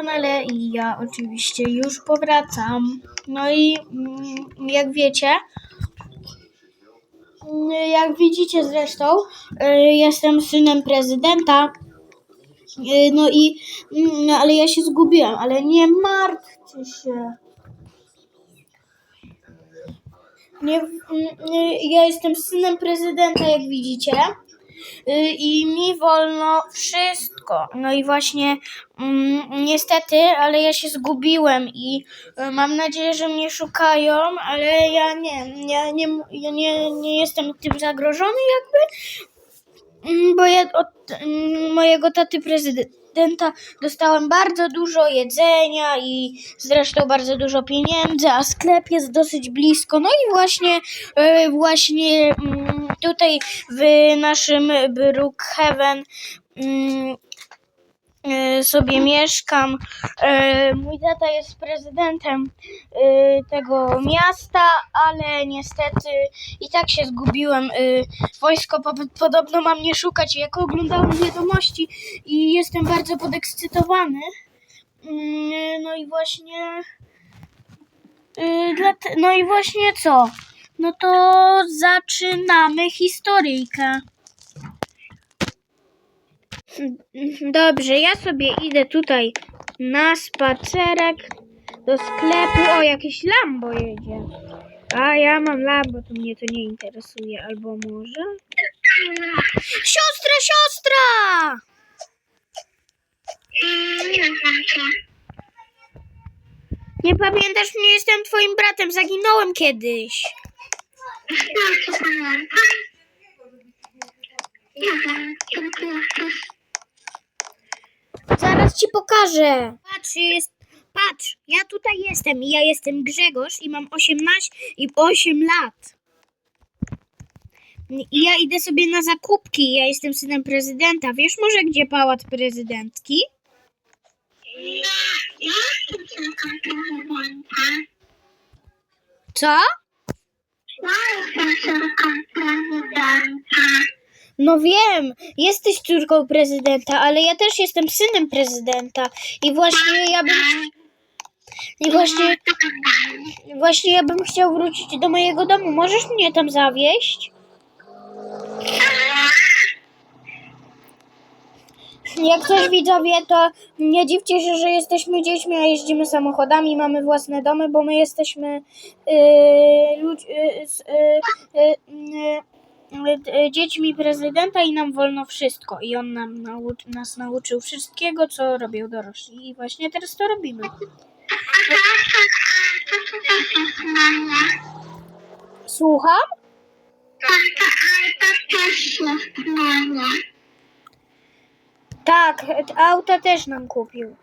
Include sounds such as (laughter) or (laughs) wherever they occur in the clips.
kanale i ja oczywiście już powracam. No i mm, jak wiecie, mm, jak widzicie zresztą, y, jestem synem prezydenta. Y, No i, mm, no ale ja się zgubiłem, ale nie martwcie się. Nie, y, ja jestem synem prezydenta, jak widzicie. Y, I mi wolno wszystko. No i właśnie mm, niestety, ale ja się zgubiłem i y, mam nadzieję, że mnie szukają, ale ja nie, ja nie, ja nie, nie jestem tym zagrożony jakby, Mm, bo ja od mm, mojego taty prezydenta dostałem bardzo dużo jedzenia i zresztą bardzo dużo pieniędzy, a sklep jest dosyć blisko. No i właśnie, e, właśnie mm, tutaj w naszym Brookhaven mm, sobie mieszkam. E, Mój tata jest prezydentem e, tego miasta, ale niestety i tak się zgubiłem. E, Wojsko po, podobno ma mnie szukać, jak oglądałem wiadomości i jestem bardzo podekscytowany. Mm, No i właśnie. e, No i właśnie co? No to zaczynamy historyjkę. Dobrze, ja sobie idę tutaj na spacerek do sklepu. O, jakieś Lambo jedzie. A ja mam Lambo, to mnie to nie interesuje. Albo może? Siostra, siostra! Nie pamiętasz mnie? Jestem twoim bratem. Zaginąłem kiedyś. Ci pokażę. Patrz, jest. Patrz, ja tutaj jestem i ja jestem Grzegorz i mam 18 i 8 lat. I ja idę sobie na zakupki. Ja jestem synem prezydenta. Wiesz może gdzie pałac prezydencki? Co? No wiem, jesteś córką prezydenta, ale ja też jestem synem prezydenta. I właśnie ja bym. I właśnie, właśnie ja bym chciał wrócić do mojego domu. Możesz mnie tam zawieźć? Jak coś widzowie, to nie dziwcie się, że jesteśmy dziećmi, a jeździmy samochodami, mamy własne domy, bo my jesteśmy yy, ludź, s- yy, yy, yy, yy, dziećmi prezydenta i nam wolno wszystko. I on nam nauczy, nas nauczył wszystkiego, co robią dorośli. I właśnie teraz to robimy. Słucham? Tak, auta też nam kupił.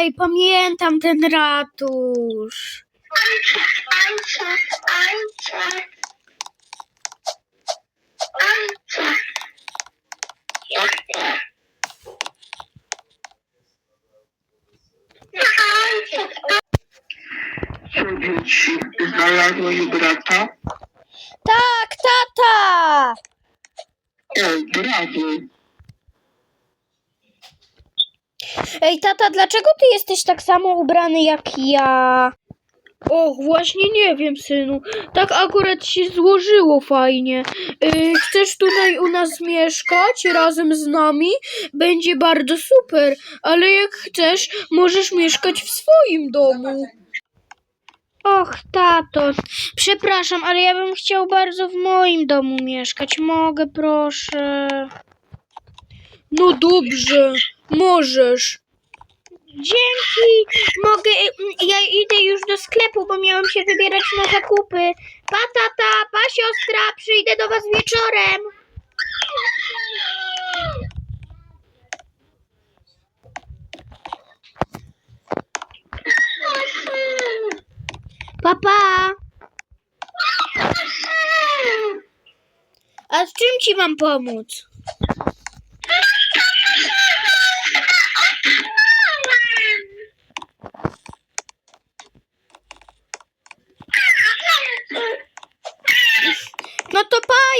Ojej, pamiętam ten ratusz. Co dzieci znalazłeś brata? Tak, tata! O, brawo. Ej, tata, dlaczego ty jesteś tak samo ubrany jak ja? Och, właśnie nie wiem, synu. Tak akurat się złożyło fajnie. Yy, chcesz tutaj u nas mieszkać razem z nami? Będzie bardzo super, ale jak chcesz, możesz mieszkać w swoim domu. Och, tato, przepraszam, ale ja bym chciał bardzo w moim domu mieszkać. Mogę, proszę. No dobrze, możesz. Dzięki! Mogę. mm, Ja idę już do sklepu, bo miałam się wybierać na zakupy. Pa, tata, pa, siostra, przyjdę do was wieczorem. Papa! A z czym ci mam pomóc?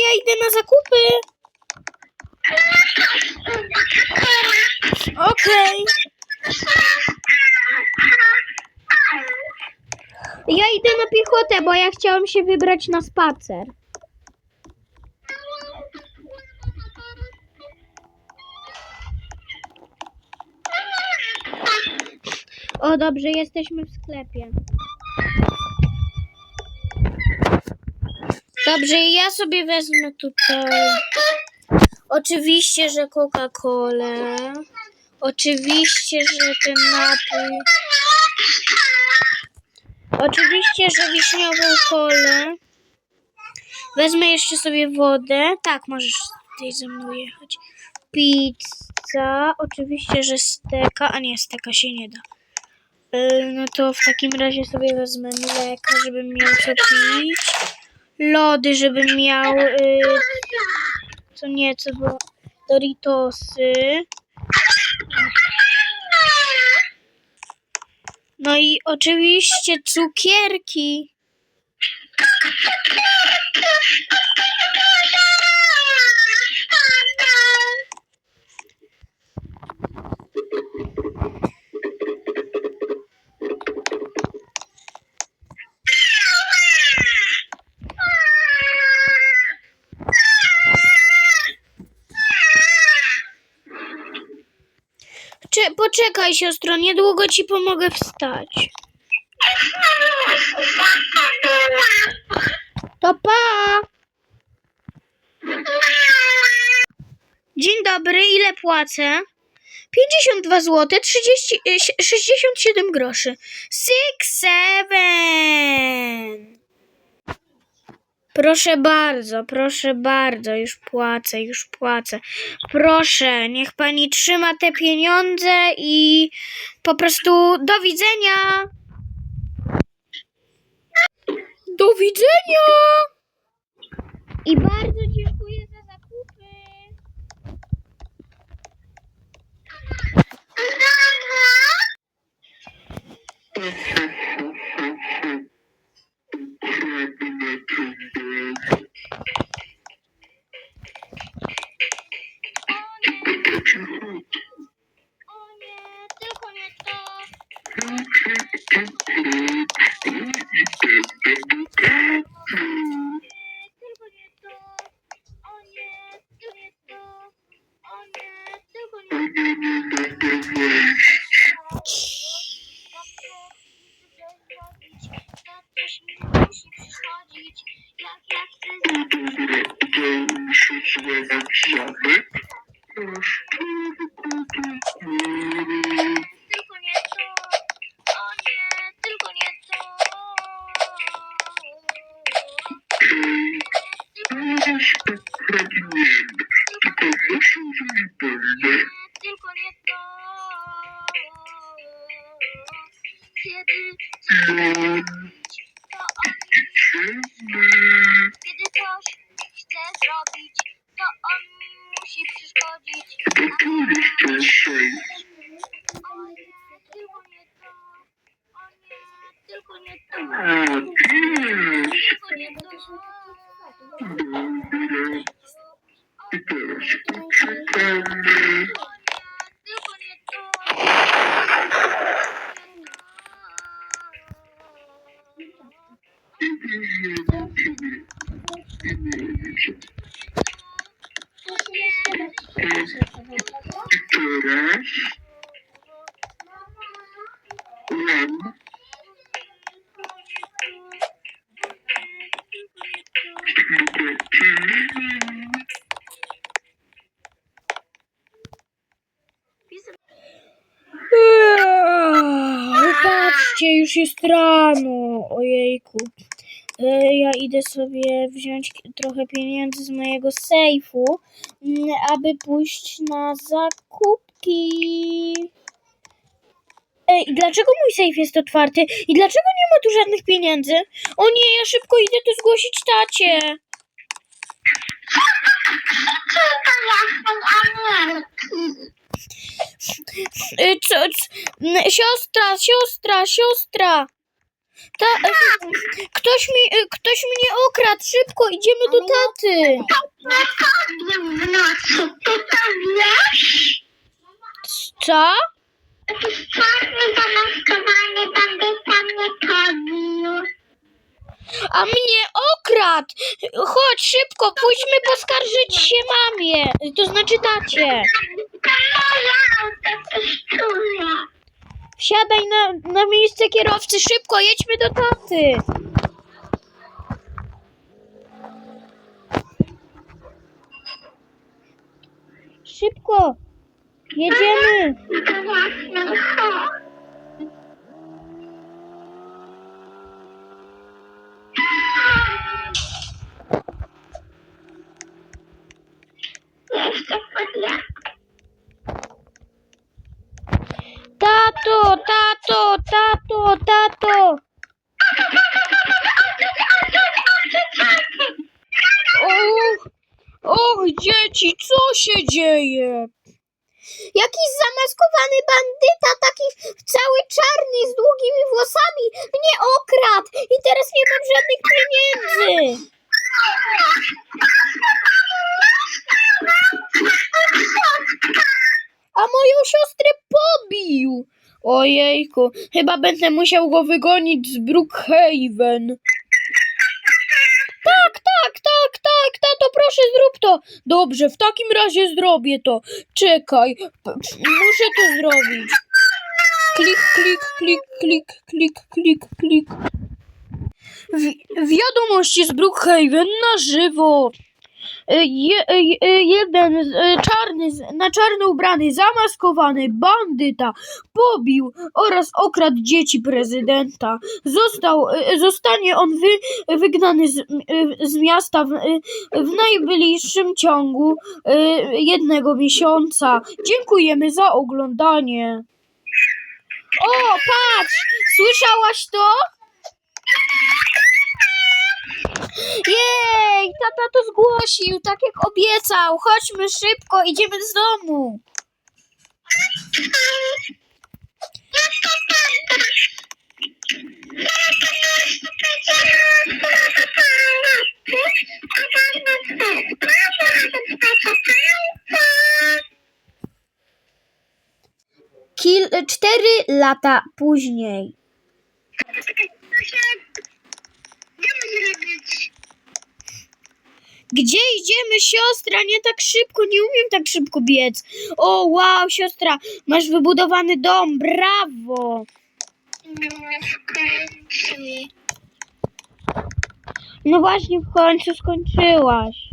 Ja idę na zakupy. Okej. Ja idę na piechotę, bo ja chciałam się wybrać na spacer. O, dobrze, jesteśmy w sklepie. Dobrze, ja sobie wezmę tutaj. Oczywiście, że Coca-Colę. Oczywiście, że ten napój. Oczywiście, że wiśniową kolę. Wezmę jeszcze sobie wodę. Tak, możesz tutaj ze mną jechać. Pizza. Oczywiście, że steka. A nie, steka się nie da. Yy, no to w takim razie sobie wezmę mleko, żebym miał co pić. Lody, żebym miał. Yy, co nie, co było. Doritosy. No i oczywiście cukierki. Poczekaj, siostro, niedługo ci pomogę wstać. To pa! Dzień dobry, ile płacę? 52 zł, 30, y, si- 67 groszy. Six, seven. Proszę bardzo, proszę bardzo, już płacę, już płacę. Proszę, niech pani trzyma te pieniądze i po prostu do widzenia. Do widzenia. I bardzo dziękuję za zakupy. O nie, tylko nie Tylko nie to. Kiedy coś zrobić, to on Kiedy coś chce zrobić, to on mi musi przeszkodzić. O nie, tylko nie to. O nie, tylko nie to. Tylko nie to. Tylko nie to. Teraz mam Eee, Patrzcie, już jest rano. Ojejku. E, Ja idę sobie wziąć trochę pieniędzy z mojego sejfu, mm, aby pójść na zakupki. Ej, dlaczego mój sejf jest otwarty? I dlaczego nie ma tu żadnych pieniędzy? O nie, ja szybko idę to zgłosić tacie. (laughs) Y, Co, n- siostra, siostra, siostra. Ta, y, kto ktoś mi, y, ktoś mnie okradł, szybko, idziemy do taty. W nocy, ty to wiesz? Co? Jakiś czarny zamaskowany bandyta mnie pobił. A mnie okradł! Chodź szybko, pójdźmy poskarżyć się mamie, to znaczy tacie. Wsiadaj na, na miejsce kierowcy, szybko, jedźmy do taty. Szybko, jedziemy. Jeszcze podjadę. Tato, tato, tato, tato. Och, och, dzieci, co się dzieje? Jakiś zamaskowany bandyta, taki cały czarny, z długimi włosami, mnie okradł i teraz nie mam żadnych pieniędzy. A moją siostrę pobił. Ojejku, chyba będę musiał go wygonić z Brookhaven. Tak, tak, tak, tak, tato, proszę zrób to. Dobrze, w takim razie zrobię to. Czekaj, muszę to zrobić. Klik, klik, klik, klik, klik, klik, klik. Wi- wiadomości z Brookhaven na żywo. Je, e, e, jeden czarny, na czarno ubrany, zamaskowany bandyta pobił oraz okradł dzieci prezydenta. Został, zostanie on wy, wygnany z, z miasta w, w najbliższym ciągu jednego miesiąca. Dziękujemy za oglądanie. O, patrz! Słyszałaś to? Jej, tata to zgłosił, tak jak obiecał. Chodźmy szybko, idziemy z domu. Kil, cztery lata później. Gdzie idziemy, siostra? Nie tak szybko, nie umiem tak szybko biec. O, wow, siostra, masz wybudowany dom, brawo. No właśnie, w końcu skończyłaś.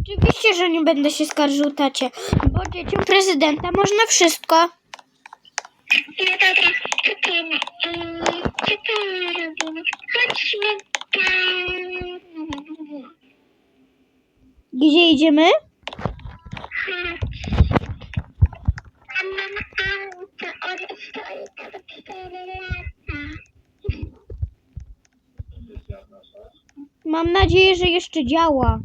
Oczywiście, że nie będę się skarżył tacie, bo dzieciom prezydenta można wszystko. No dobra, Co to robimy? Chodźmy tam. Gdzie idziemy? Mam nadzieję, że jeszcze działa.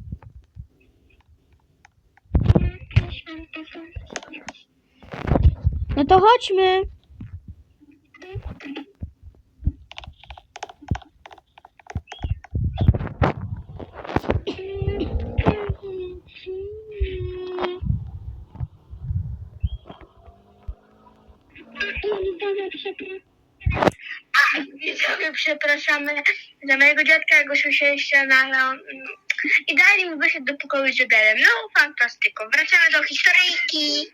No to chodźmy. Widzowie, przepraszamy za mojego dziadka, jak go słyszeliście, no ale on... I dali mi wyszedł do pokoju z jodelem. No, fantastyko. Wracamy do historyjki.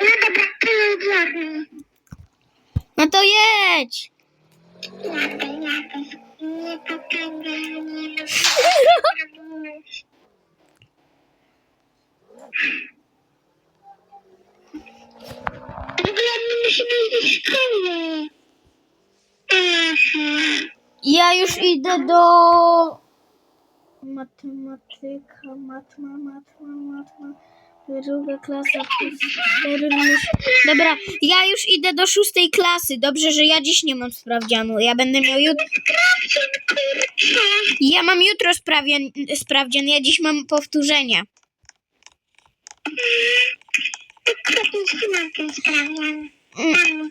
No dobra, ty jedziemy. No to jedź. Jadę, jadę. Nie popędzę, nie W ogóle my musimy iść do szkoły. Aha. Ja już idę do matematyka, matma, matma, matma, Druga klasa. Dobra, ja już idę do szóstej klasy. Dobrze, że ja dziś nie mam sprawdzianu. Ja będę miał jutro... Ja mam jutro sprawdzian, sprawdzian. Ja dziś mam powtórzenie. Mm,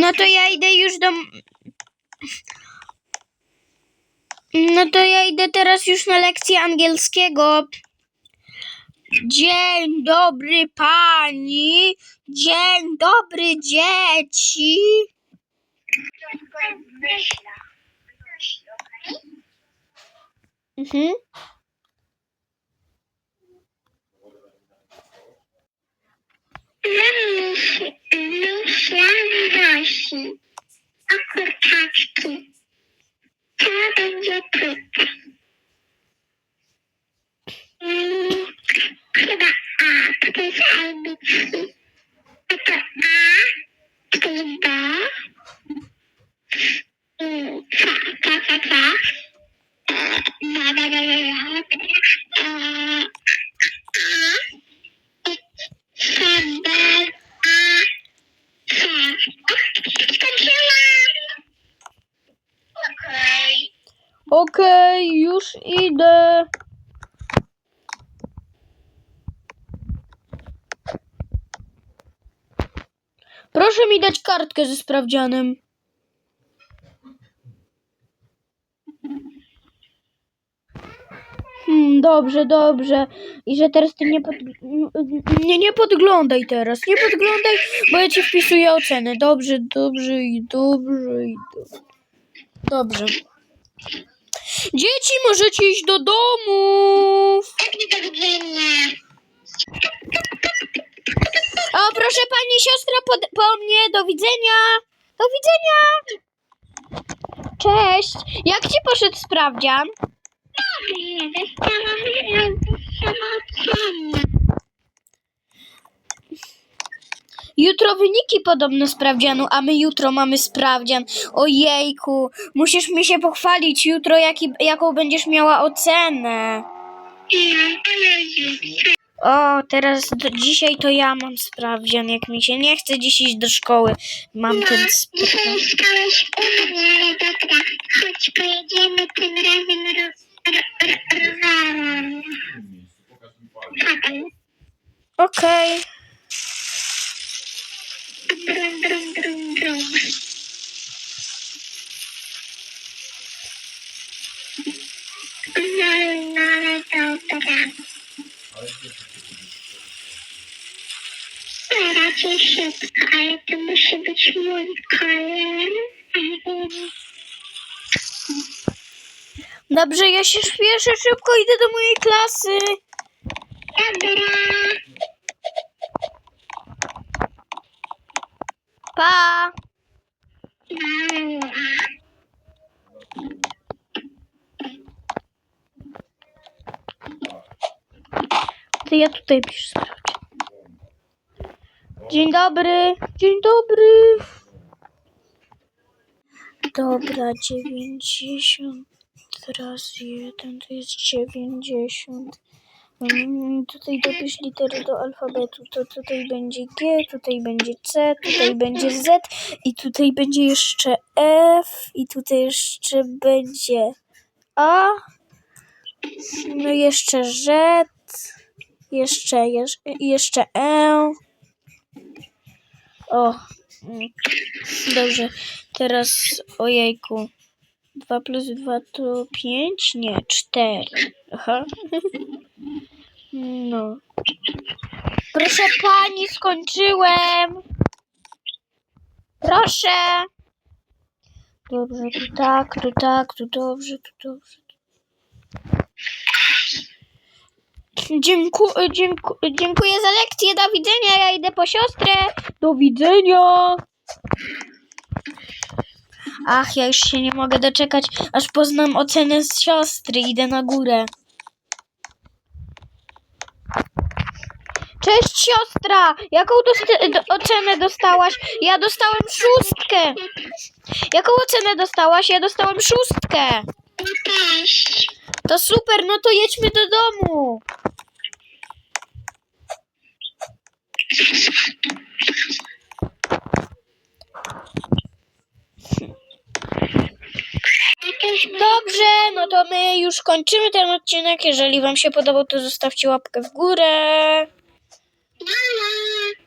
No to ja idę już do... No to ja idę teraz już na lekcję angielskiego. Dzień dobry pani. Dzień dobry dzieci. Mhm. Myśl, myślałam Zosi o kurczaczki. Co będzie tutaj? Mm, Chyba A, to jest ABC. A to A, to jest B. I C, C, C, C. E, B, B, B, B, B. E, A. Sobie, a, C. Skończyłam! Okej. Okej, już idę. Proszę mi dać kartkę ze sprawdzianem. Hmm, dobrze, dobrze. I że teraz ty nie, pod... nie, nie podglądaj teraz. Nie podglądaj, bo ja ci wpisuję ocenę. Dobrze, dobrze i dobrze i dobrze. Dobrze. Dzieci, możecie iść do domów. O, proszę pani siostra po, po mnie. Do widzenia. Do widzenia. Cześć. Jak ci poszedł sprawdzian? Jutro wyniki podobno sprawdzianu, a my jutro mamy sprawdzian. Ojejku, musisz mi się pochwalić jutro, jaki, jaką będziesz miała ocenę. No, O, teraz do, dzisiaj to ja mam sprawdzian, jak mi się nie chce dziś iść do szkoły. Mam ten sprawdzian. Dzisiaj mnie, ale dobra, chodź pojedziemy tym razem rowerem. Okej. Brum, brum, brum, brum. No, no, ale dobra. Ale to musi być mój kolor. Dobrze, ja się śpieszę, szybko idę do mojej klasy. Dobra. Pa! To ja tutaj piszę. Dzień dobry. Dzień dobry. Dobra, 90 razy 1 to jest 90. Mm, tutaj dopisz litery do alfabetu. To tutaj będzie G, tutaj będzie C, tutaj będzie Z i tutaj będzie jeszcze F i tutaj jeszcze będzie A. No jeszcze Z. Jeszcze, jeż- jeszcze E. O. mm, Dobrze. Teraz ojejku. 2 plus 2 to 5? Nie, 4. Aha. No. Proszę pani, skończyłem. Proszę. Dobrze, tu tak, tu tak, tu dobrze, tu dobrze. Dzięku, dzięku, dziękuję za lekcję. Do widzenia. Ja idę po siostrę. Do widzenia. Ach, ja już się nie mogę doczekać, aż poznam ocenę z siostry. Idę na górę. Cześć siostra! Jaką dost- do- ocenę dostałaś? Ja dostałem szóstkę. Jaką ocenę dostałaś? Ja dostałem szóstkę. To super, no to jedźmy do domu. Dobrze, no to my już kończymy ten odcinek. Jeżeli Wam się podobał, to zostawcie łapkę w górę. Mama!